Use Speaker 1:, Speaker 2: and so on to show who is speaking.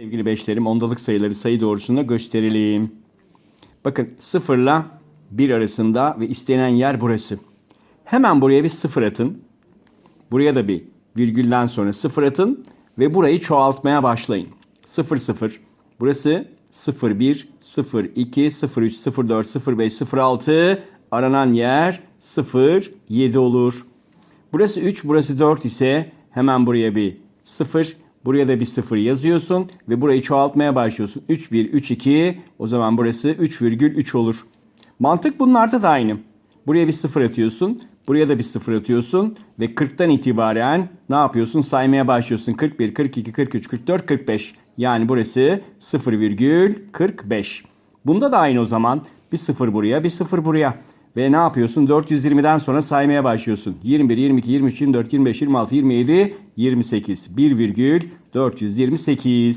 Speaker 1: Sevgili beşlerim ondalık sayıları sayı doğrusunda gösterelim. Bakın 0 ile 1 arasında ve istenen yer burası. Hemen buraya bir sıfır atın. Buraya da bir virgülden sonra sıfır atın ve burayı çoğaltmaya başlayın. 0 0. Burası 0 1 0 2 0 3 0 4 0 5 0 6 aranan yer 0 7 olur. Burası 3, burası 4 ise hemen buraya bir 0, buraya da bir 0 yazıyorsun ve burayı çoğaltmaya başlıyorsun. 3, 1, 3, 2 o zaman burası 3,3 olur. Mantık bunlarda da aynı. Buraya bir 0 atıyorsun, buraya da bir 0 atıyorsun ve 40'tan itibaren ne yapıyorsun? Saymaya başlıyorsun. 41, 42, 43, 44, 45. Yani burası 0,45. Bunda da aynı o zaman. Bir 0 buraya, bir 0 buraya. Ve ne yapıyorsun? 420'den sonra saymaya başlıyorsun. 21, 22, 23, 24, 25, 26, 27, 28. 1,428.